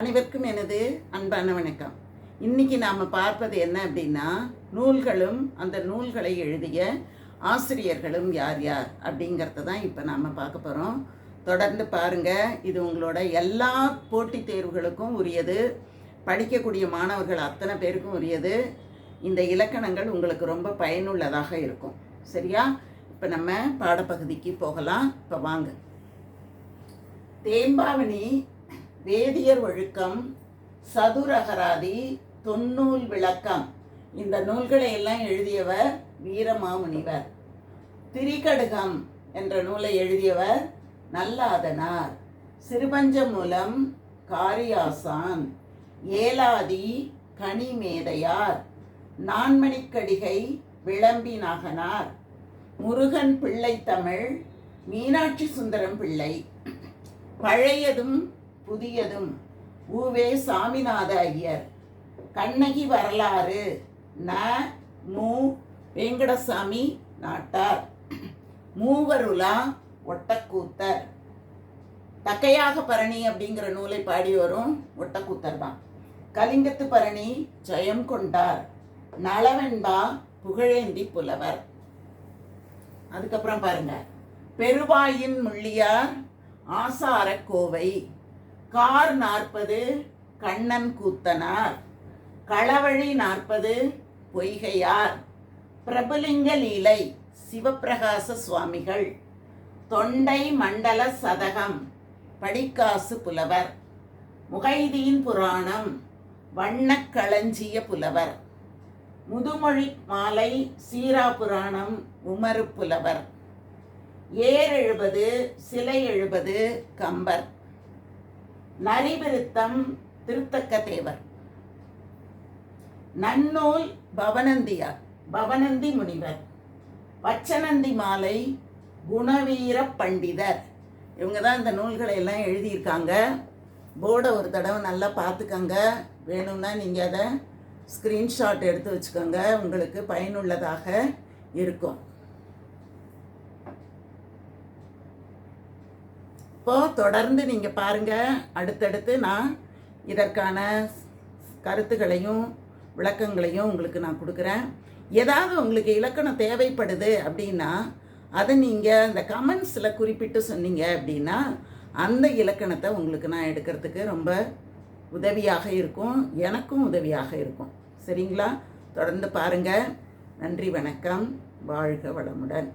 அனைவருக்கும் எனது அன்பான வணக்கம். இன்னைக்கு நாம் பார்ப்பது என்ன அப்படின்னா நூல்களும் அந்த நூல்களை எழுதிய ஆசிரியர்களும் யார் யார் அப்படிங்கிறத தான் இப்போ நாம் பார்க்க போகிறோம் தொடர்ந்து பாருங்க இது உங்களோட எல்லா போட்டித் தேர்வுகளுக்கும் உரியது படிக்கக்கூடிய மாணவர்கள் அத்தனை பேருக்கும் உரியது. இந்த இலக்கணங்கள் உங்களுக்கு ரொம்ப பயனுள்ளதாக இருக்கும். சரியா? இப்போ நம்ம பாடப்பகுதிக்கு போகலாம். இப்போ வாங்க. தேம்பாவணி வேதியர் ஒழுக்கம் சதுரகராதி தொன்னூல் விளக்கம். இந்த நூல்களை எல்லாம் எழுதியவர் வீரமாமுனிவர். திரிகடுகம் என்ற நூலை எழுதியவர் நல்லாதனார். சிறுபஞ்சமூலம் காரியாசான். ஏலாதி கனிமேதையார். நான்மணிக்கடிகை விளம்பினாகனார் முருகன் பிள்ளை தமிழ். மீனாட்சி சுந்தரம் பிள்ளை. பழையதும் புதியதும். ஊவே சாமிநாத ஐயர் கண்ணகி வரலாறு. ந மு வெங்கடசாமி நாட்டார். மூவருலா ஒட்டக்கூத்தர். தக்கையாக பரணி அப்படிங்கிற நூலை பாடி வரும் ஒட்டக்கூத்தர் தான். கலிங்கத்து பரணி ஜெயம் கொண்டார். நளவெண்பா புகழேந்தி புலவர். அதுக்கப்புறம் பாருங்க. பெருவாயின் முள்ளியார் ஆசார கோவை. கார் நாற்பது கண்ணன் கூத்தனார். களவழி நாற்பது பொய்கையார். பிரபுலிங்க லீலை சிவப்பிரகாச சுவாமிகள். தொண்டை மண்டல சதகம் படிக்காசு புலவர். முகைதீன் புராணம் வண்ணக்களஞ்சிய புலவர். முதுமொழி மாலை சீரா புராணம் உமரு புலவர். ஏர் எழுபது சிலை எழுபது கம்பர். நரிவிருத்தம் திருத்தக்க தேவர். நன்னூல் பவனந்தியார் பவனந்தி முனிவர். பச்சனந்தி மாலை குணவீர பண்டிதர். இவங்க தான் இந்த நூல்களை எல்லாம் எழுதியிருக்காங்க. போர்டை ஒரு தடவை நல்லா பார்த்துக்கங்க. வேணும்னா நீங்கள் அதை ஸ்க்ரீன்ஷாட் எடுத்து வச்சுக்கோங்க. உங்களுக்கு பயனுள்ளதாக இருக்கும். அப்போது தொடர்ந்து நீங்கள் பாருங்கள் அடுத்தடுத்து நான் இதற்கான கருத்துகளையும் விளக்கங்களையும் உங்களுக்கு நான் கொடுக்குறேன். ஏதாவது உங்களுக்கு இலக்கணம் தேவைப்படுது அப்படின்னா அதை நீங்கள் அந்த கமெண்ட்ஸில் குறிப்பிட்டு சொன்னீங்க அப்படின்னா அந்த இலக்கணத்தை உங்களுக்கு நான் எடுக்கிறதுக்கு ரொம்ப உதவியாக இருக்கும். எனக்கும் உதவியாக இருக்கும். சரிங்களா? தொடர்ந்து பாருங்கள் நன்றி வணக்கம். வாழ்க வளமுடன்.